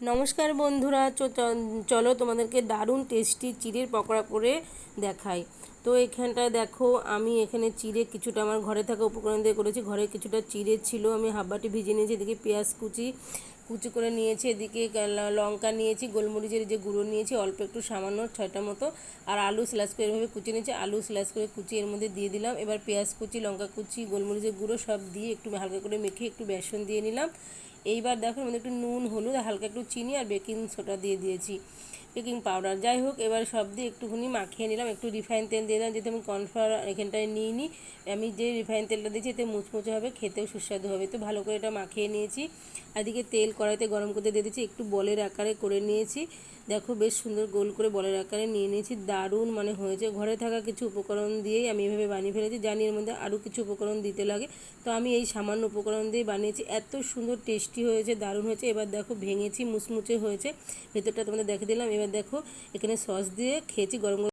নমস্কার বন্ধুরা চলো তোমাদেরকে দারুণ টেস্টি চিড়ের পকোড়া করে দেখাই। তো এখানটায় দেখো, আমি এখানে চিড়ে কিছুটা আমার ঘরে থাকা উপকরণ দিয়ে করেছি। ঘরে কিছুটা চিড়ে ছিল, আমি হাব্বাটি ভিজিয়ে নিয়েছি, এদিকে পেঁয়াজ কুচি কুচি করে নিয়েছি, এদিকে লঙ্কা নিয়েছি, গোলমরিচের যে গুঁড়ো নিয়েছি, অল্প একটু সামান্য ছয়টা মতো, আর আলু স্ল্যাশ করে এভাবে কুচি নিয়েছি, আলু স্ল্যাশ করে কুচি এর মধ্যে দিয়ে দিলাম, এবার পেঁয়াজ কুচি, লঙ্কা কুচি, গোলমরিচের গুঁড়ো সব দিয়ে একটু হালকা করে মেখে একটু বেসন দিয়ে নিলাম, এইবার দেখো আমাদের একটু নুন, হলুদ, হালকা একটু চিনি আর বেকিং সোডা দিয়ে দিয়েছি। বেকিং পাউডার যাই হোক, এবার সব দিয়ে একটুখানি মাখিয়ে নিলাম, একটু রিফাইন তেল দিয়ে দিলাম, যেহেতু আমি কর্নফ্লাওয়ার এখানটায় নিই নি আমি যে রিফাইন তেলটা দিয়েছি, এতে মুচমুচে হবে, খেতেও সুস্বাদু হবে। তো ভালো করে এটা মাখিয়ে নিয়েছি। এদিকে তেল কড়াইতে গরম করতে দিয়ে দিয়েছি, একটু বলের আকারে করে নিয়েছি। দেখো, বেশ সুন্দর গোল করে বলের আকারে নিয়ে নিয়েছি। দারুণ মানে হয়েছে। ঘরে থাকা কিছু উপকরণ দিয়েই আমি এভাবে বানিয়ে ফেলেছি জানি এর মধ্যে আরও কিছু উপকরণ দিতে লাগে। তো আমি এই সামান্য উপকরণ দিয়ে বানিয়েছি। এত সুন্দর টেস্টি হয়েছে, দারুণ হয়েছে। এবার দেখো, ভেঙেছি, মুচমুচে হয়েছে। ভেতরটা তোমাদের দেখে দিলাম। এবার দেখো এখানে সস দিয়ে খেয়েছি গরম